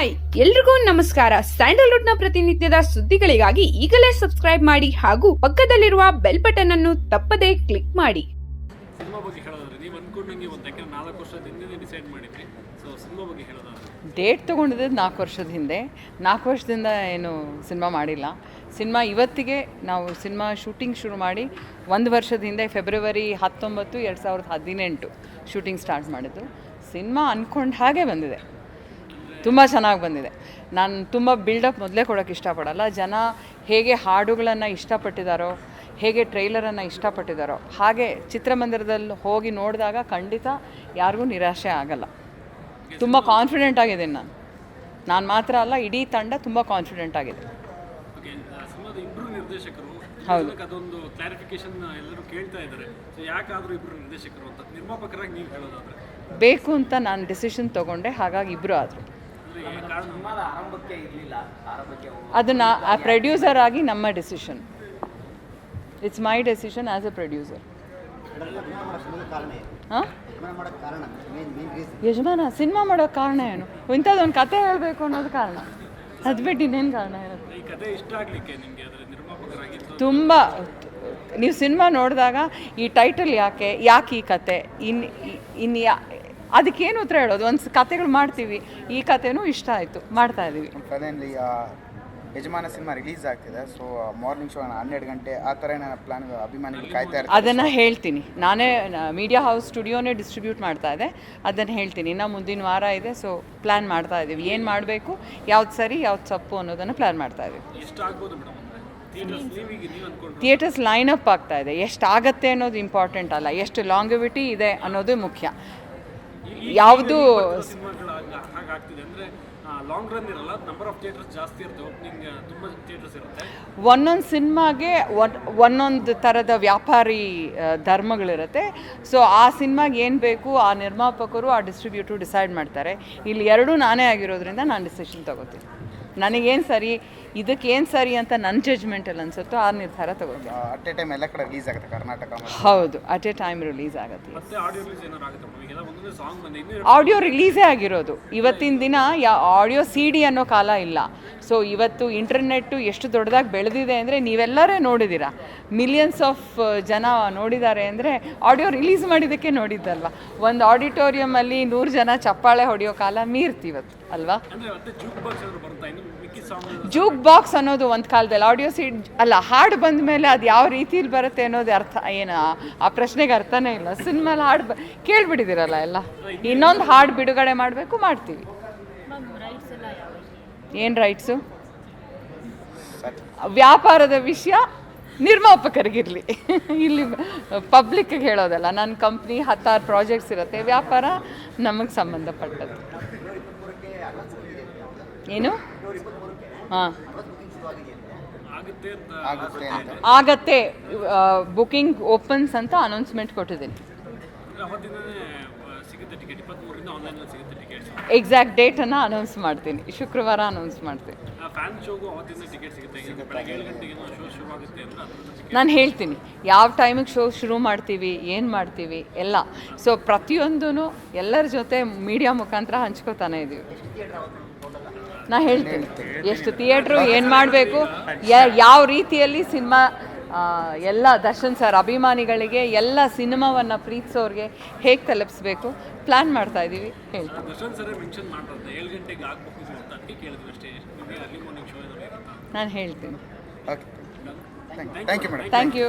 Hi ಎಲ್ರಿಗೂ ನಮಸ್ಕಾರ. ಸ್ಯಾಂಡಲ್ವುಡ್ನ ಪ್ರತಿನಿತ್ಯದ ಸುದ್ದಿಗಳಿಗಾಗಿ ಈಗಲೇ ಸಬ್ಸ್ಕ್ರೈಬ್ ಮಾಡಿ ಹಾಗೂ ಪಕ್ಕದಲ್ಲಿರುವ ಬೆಲ್ ಬಟನ್ ಅನ್ನು ತಪ್ಪದೇ ಕ್ಲಿಕ್ ಮಾಡಿ. ಸಿನಿಮಾ ಬಗ್ಗೆ ಹೇಳೋದಾದ್ರೆ ನೀವು ಅಂದ್ಕೊಂಡಂಗೆ ಒಂದು ಯಾಕಂದ್ರೆ ನಾಲ್ಕು ವರ್ಷದ ಹಿಂದೆ ಮಾಡಿದ್ರಿ. ಸೊ ಸಿನಿಮಾ ಬಗ್ಗೆ ಹೇಳೋದಾದ್ರೆ? ಡೇಟ್ ತೊಗೊಂಡಿದ್ದು ನಾಲ್ಕು ವರ್ಷದ ಹಿಂದೆ. ನಾಲ್ಕು ವರ್ಷದಿಂದ ಏನು ಸಿನಿಮಾ ಮಾಡಿಲ್ಲ. ಸಿನಿಮಾ ಇವತ್ತಿಗೆ ನಾವು ಸಿನಿಮಾ ಶೂಟಿಂಗ್ ಶುರು ಮಾಡಿ ಒಂದು ವರ್ಷದ ಹಿಂದೆ ಫೆಬ್ರವರಿ ಹತ್ತೊಂಬತ್ತು ಎರಡು ಸಾವಿರದ ಹದಿನೆಂಟು ಶೂಟಿಂಗ್ ಸ್ಟಾರ್ಟ್ ಮಾಡಿದ್ದು. ಸಿನಿಮಾ ಅಂದ್ಕೊಂಡು ಹಾಗೆ ಬಂದಿದೆ. ತುಂಬ ಚೆನ್ನಾಗಿ ಬಂದಿದೆ. ನಾನು ತುಂಬ ಬಿಲ್ಡಪ್ ಮೊದಲೇ ಕೊಡೋಕ್ಕೆ ಇಷ್ಟಪಡಲ್ಲ. ಜನ ಹೇಗೆ ಹಾಡುಗಳನ್ನು ಇಷ್ಟಪಟ್ಟಿದ್ದಾರೋ ಹೇಗೆ ಟ್ರೈಲರನ್ನು ಇಷ್ಟಪಟ್ಟಿದ್ದಾರೋ ಹಾಗೆ ಚಿತ್ರಮಂದಿರದಲ್ಲಿ ಹೋಗಿ ನೋಡಿದಾಗ ಖಂಡಿತ ಯಾರಿಗೂ ನಿರಾಶೆ ಆಗಲ್ಲ. ತುಂಬ ಕಾನ್ಫಿಡೆಂಟ್ ಆಗಿದ್ದೀನಿ ನಾನು. ನಾನು ಮಾತ್ರ ಅಲ್ಲ ಇಡೀ ತಂಡ ತುಂಬ ಕಾನ್ಫಿಡೆಂಟ್ ಆಗಿದೆ. ಹೌದು. ಅದೊಂದು ಕ್ಲಾರಿಫಿಕೇಶನ್ ಎಲ್ಲರೂ ಕೇಳ್ತಾ ಇದ್ದಾರೆ. ಸೊ ಯಾಕಾದರೂ ಇಬ್ಬರು ನಿರ್ದೇಶಕರು ಅಂತ. ನಿರ್ಮಾಪಕರಾಗಿ ನೀವು ಹೇಳೋದಾದ್ರೆ? ಬೇಕು ಅಂತ ನಾನು ಡಿಸಿಷನ್ ತಗೊಂಡೆ ಹಾಗಾಗಿ ಇಬ್ಬರು ಆದರು. ಅದನ್ನು ಆ ಪ್ರೊಡ್ಯೂಸರ್ ಆಗಿ ನಮ್ಮ decision it's my decision as a producer ಹಾಂ ಯಜಮಾನ ಸಿನಿಮಾ ಮಾಡೋ ಕಾರಣ ಏನು? ಇಂಥದ್ದೊಂದು ಕತೆ ಹೇಳಬೇಕು ಅನ್ನೋದು ಕಾರಣ. ಅದು ಬಿಟ್ಟು ಇನ್ನೇನು ಕಾರಣ ಇರುತ್ತೆ? ತುಂಬ ನೀವು ಸಿನಿಮಾ ನೋಡಿದಾಗ ಈ ಟೈಟಲ್ ಯಾಕೆ ಯಾಕೆ ಈ ಕತೆ? ಇನ್ನು ಇನ್ನು ಯಾ ಅದಕ್ಕೇನು ಉತ್ತರ ಹೇಳೋದು? ಒಂದು ಕತೆಗಳು ಮಾಡ್ತೀವಿ. ಈ ಕತೆನೂ ಇಷ್ಟ ಆಯಿತು. ಮಾಡ್ತಾ ಇದ್ದೀವಿ ಅದೇನಲ್ಲಿ ಯಜಮಾನ ಸಿನಿಮಾ ರಿಲೀಸ್ ಆಗ್ತಿದೆ. ಸೊ ಮಾರ್ನಿಂಗ್ ಶೋ ಹನ್ನೆರಡು ಗಂಟೆ ಆ ಥರ ನಾನು ಪ್ಲಾನ್ ಅಭಿಮಾನಿಗಳು ಕಾಯ್ತಾ ಇರ್ತಾರೆ. ಅದನ್ನು ಹೇಳ್ತೀನಿ. ನಾನೇ ಮೀಡಿಯಾ ಹೌಸ್ ಸ್ಟುಡಿಯೋನೇ ಡಿಸ್ಟ್ರಿಬ್ಯೂಟ್ ಮಾಡ್ತಾ ಇದೆ. ಅದನ್ನು ಹೇಳ್ತೀನಿ. ಇನ್ನು ಮುಂದಿನ ವಾರ ಇದೆ ಸೊ ಪ್ಲ್ಯಾನ್ ಮಾಡ್ತಾ ಇದ್ದೀವಿ ಏನು ಮಾಡಬೇಕು ಯಾವ್ದು ಸರಿ ಯಾವ್ದು ತಪ್ಪು ಅನ್ನೋದನ್ನು ಪ್ಲ್ಯಾನ್ ಮಾಡ್ತಾ ಇದ್ದೀವಿ ಥಿಯೇಟರ್ಸ್ ಲೈನ್ ಅಪ್ ಆಗ್ತಾ ಇದೆ. ಎಷ್ಟು ಆಗತ್ತೆ ಅನ್ನೋದು ಇಂಪಾರ್ಟೆಂಟ್ ಅಲ್ಲ. ಎಷ್ಟು ಲಾಂಗಿವಿಟಿ ಇದೆ ಅನ್ನೋದು ಮುಖ್ಯ. ಯಾವುದು ಒಂದೊಂದು ಸಿನಿಮಾಗೆ ಒಂದೊಂದು ಥರದ ವ್ಯಾಪಾರಿ ಧರ್ಮಗಳಿರುತ್ತೆ. ಸೊ ಆ ಸಿನಿಮಾಗೆ ಏನು ಬೇಕು ಆ ನಿರ್ಮಾಪಕರು ಆ ಡಿಸ್ಟ್ರಿಬ್ಯೂಟರ್ ಡಿಸೈಡ್ ಮಾಡ್ತಾರೆ. ಇಲ್ಲಿ ಎರಡೂ ನಾನೇ ಆಗಿರೋದ್ರಿಂದ ನಾನು ಡಿಸಿಷನ್ ತಗೋತೀನಿ. ನನಗೇನು ಸರಿ ಇದಕ್ಕೆ ಏನು ಸರಿ ಅಂತ ನನ್ನ ಜಡ್ಜ್ಮೆಂಟಲ್ಲಿ ಅನ್ಸುತ್ತೋ ಆ ನಿರ್ಧಾರ ತಗೋತೀನಿ ಅಟ್ ಎ ಟೈಮ್ ಎಲ್ಲ ಕಡೆ ರಿಲೀಸ್ ಆಗುತ್ತೆ ಕರ್ನಾಟಕ ಹೌದು ಅಟ್ ಎ ಟೈಮ್ ರಿಲೀಸ್ ಆಗುತ್ತೆ. ಮತ್ತೆ ಆಡಿಯೋ ರಿಲೀಸ್ ಏನಾರು ಆಗುತ್ತೆ ಈಗೆಲ್ಲ ಒಂದೊಂದೇ ಸಾಂಗ್ ಬಂದೆ ಇನ್ನೂ ಆಡಿಯೋ ರಿಲೀಸೇ ಆಗಿರೋದು. ಇವತ್ತಿನ ದಿನ ಯಾ ಆಡಿಯೋ ಸಿ ಡಿ ಅನ್ನೋ ಕಾಲ ಇಲ್ಲ. ಸೊ ಇವತ್ತು ಇಂಟರ್ನೆಟ್ಟು ಎಷ್ಟು ದೊಡ್ಡದಾಗಿ ಬೆಳೆದಿದೆ ಅಂದರೆ ನೀವೆಲ್ಲರೇ ನೋಡಿದ್ದೀರಾ ಮಿಲಿಯನ್ಸ್ ಆಫ್ ಜನ ನೋಡಿದ್ದಾರೆ ಅಂದರೆ ಆಡಿಯೋ ರಿಲೀಸ್ ಮಾಡಿದ್ದಕ್ಕೆ ನೋಡಿದ್ದಲ್ವ. ಒಂದು ಆಡಿಟೋರಿಯಮಲ್ಲಿ ನೂರು ಜನ ಚಪ್ಪಾಳೆ ಹೊಡೆಯೋ ಕಾಲ ಮೀರ್ತಿವತ್ತು ಅಲ್ವಾ? ಅಂದ್ರೆ ಮತ್ತೆ ಜೂಕ್ ಬಾಕ್ಸ್ ಅನ್ನೋದು ಒಂದು ಕಾಲದಲ್ಲಿ ಆಡಿಯೋ ಸೀಡ್ ಅಲ್ಲ ಹಾಡು ಬಂದ ಮೇಲೆ ಅದು ಯಾವ ರೀತಿಲಿ ಬರುತ್ತೆ ಅನ್ನೋದು ಅರ್ಥ ಏನು ಆ- ಪ್ರಶ್ನೆಗೆ ಅರ್ಥನೇ ಇಲ್ಲ. ಸಿನಿಮಾಲಿ ಹಾಡು ಬ ಕೇಳಿಬಿಟ್ಟಿದ್ದೀರಲ್ಲ ಎಲ್ಲ? ಇನ್ನೊಂದು ಹಾಡು ಬಿಡುಗಡೆ ಮಾಡಬೇಕು ಮಾಡ್ತೀವಿ. ಏನು ರೈಟ್ಸು ವ್ಯಾಪಾರದ ವಿಷಯ ನಿರ್ಮಾಪಕರಿಗಿರಲಿ. ಇಲ್ಲಿ ಪಬ್ಲಿಕ್ಗೆ ಹೇಳೋದಲ್ಲ ನನ್ನ ಕಂಪ್ನಿ ಹತ್ತಾರು ಪ್ರಾಜೆಕ್ಟ್ಸ್ ಇರುತ್ತೆ ವ್ಯಾಪಾರ ನಮಗೆ ಸಂಬಂಧಪಟ್ಟದ್ದು. ಏನು? ಆಗುತ್ತೆ ಅಂತ ಆಗುತ್ತೆ ಅಂತ. ಆಗತ್ತೆ. ಬುಕಿಂಗ್ ಓಪನ್ಸ್ ಅಂತ ಅನೌನ್ಸ್ಮೆಂಟ್ ಕೊಟ್ಟಿದ್ದೀನಿ. ಎಕ್ಸಾಕ್ಟ್ ಡೇಟ್ ಡೇಟನ್ನು ಅನೌನ್ಸ್ ಮಾಡ್ತೀನಿ. ಶುಕ್ರವಾರ ಅನೌನ್ಸ್ ಮಾಡ್ತೀನಿ. ನಾನು ಹೇಳ್ತೀನಿ. ಯಾವ ಟೈಮಿಗೆ ಶೋ ಶುರು ಮಾಡ್ತೀವಿ ಏನು ಮಾಡ್ತೀವಿ ಎಲ್ಲ. ಸೊ ಪ್ರತಿಯೊಂದೂ ಎಲ್ಲರ ಜೊತೆ ಮೀಡಿಯಾ ಮುಖಾಂತರ ಹಂಚ್ಕೋತಾನೆ ಇದ್ದೀವಿ ನಾ ಹೇಳ್ತೀನಿ. ಎಷ್ಟು ಥಿಯೇಟ್ರು ಏನು ಮಾಡಬೇಕು? ಯಾವ ರೀತಿಯಲ್ಲಿ ಸಿನಿಮಾ ಎಲ್ಲ ದರ್ಶನ್ ಸರ್ ಅಭಿಮಾನಿಗಳಿಗೆ ಎಲ್ಲ ಸಿನಿಮಾವನ್ನು ಪ್ರೀತಿಸೋರಿಗೆ ಹೇಗೆ ತಲುಪಿಸ್ಬೇಕು? ಪ್ಲ್ಯಾನ್ ಮಾಡ್ತಾ ಇದ್ದೀವಿ ಹೇಳ್ತೀನಿ. ದರ್ಶನ್ ಸರೇ ಮೆನ್ಷನ್ ಮಾಡ್ತಾರೆ ಏಳು ಗಂಟೆಗೆ ಆಗಬೇಕು ಅಂತ ಕೇಳಿದ್ವಿ ಅಷ್ಟೇ. ನಿಮಗೆ ಅರ್ಲಿ ಮಾರ್ನಿಂಗ್ ಶೋ ಏನಾದ್ರು ನಾನು ಹೇಳ್ತೀನಿ. Thank you